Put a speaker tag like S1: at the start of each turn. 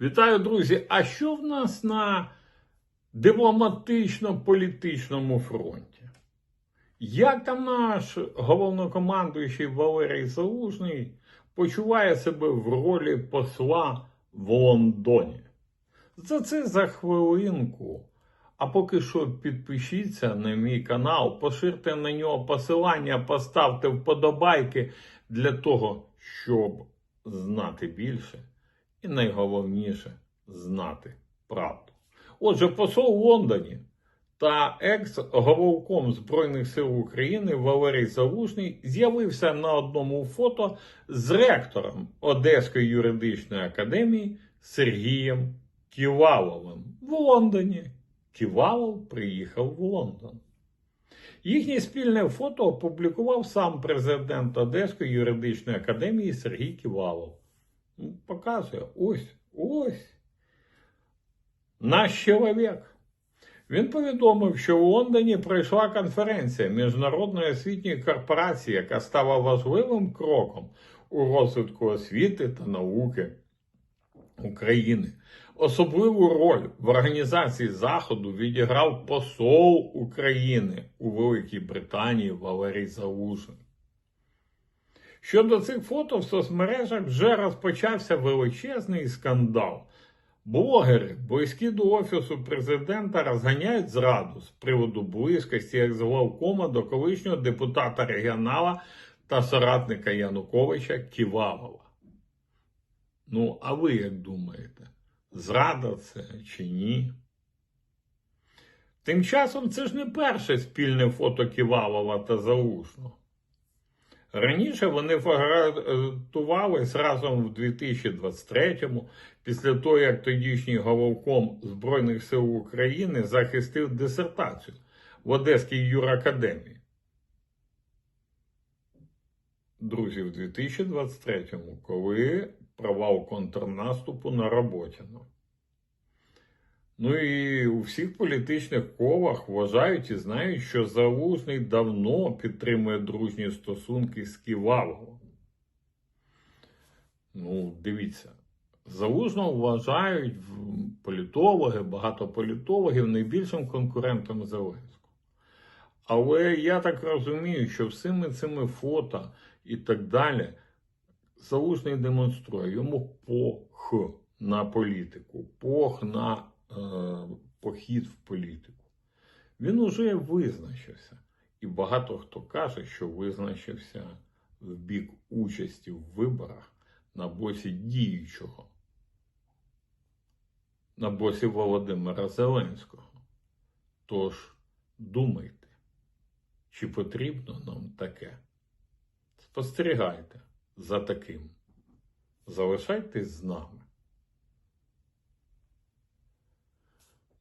S1: Вітаю, друзі! А що в нас на дипломатично-політичному фронті? Як там наш головнокомандуючий Валерій Залужний почуває себе в ролі посла в Лондоні? За це за хвилинку. А поки що підпишіться на мій канал, поширте на нього посилання, поставте вподобайки для того, щоб знати більше. І найголовніше знати правду. Отже, посол в Лондоні та екс-головком Збройних сил України Валерій Залужний з'явився на одному фото з ректором Одеської юридичної академії Сергієм Ківаловим в Лондоні. Ківалов приїхав в Лондон. Їхнє спільне фото опублікував сам президент Одеської юридичної академії Сергій Ківалов. Ну, Показує ось, ось. Наш чоловік. Він повідомив, що в Лондоні пройшла конференція Міжнародної освітньої корпорації, яка стала важливим кроком у розвитку освіти та науки України. Особливу роль в організації заходу відіграв посол України у Великій Британії Валерій Залужний. Щодо цих фото в соцмережах вже розпочався величезний скандал. Блогери, близькі до офісу президента, розганяють зраду з приводу близькості екс-главкома до колишнього депутата регіонала та соратника Януковича Ківалова. Ну, а ви як думаєте, зрада це чи ні? Тим часом це ж не перше спільне фото Ківалова та Залужного. Раніше вони фотографувались разом в 2023-му, після того, як тодішній головком Збройних сил України захистив дисертацію в Одеській юракадемії. Друзі, в 2023-му, коли провал контрнаступу на Роботіно. Ну і у всіх політичних колах вважають і знають, що Залужний давно підтримує дружні стосунки з Ківаловим. Ну, дивіться, Залужного вважають політологи, багато політологів найбільшим конкурентом Зеленського. Але я так розумію, що всіми цими фото і так далі Залужний демонструє йому пох на політику, пох на похід в політику. Він уже визначився. І багато хто каже, що визначився в бік участі в виборах на боці діючого, на боці Володимира Зеленського. Тож думайте, чи потрібно нам таке? Спостерігайте за таким. Залишайтесь з нами.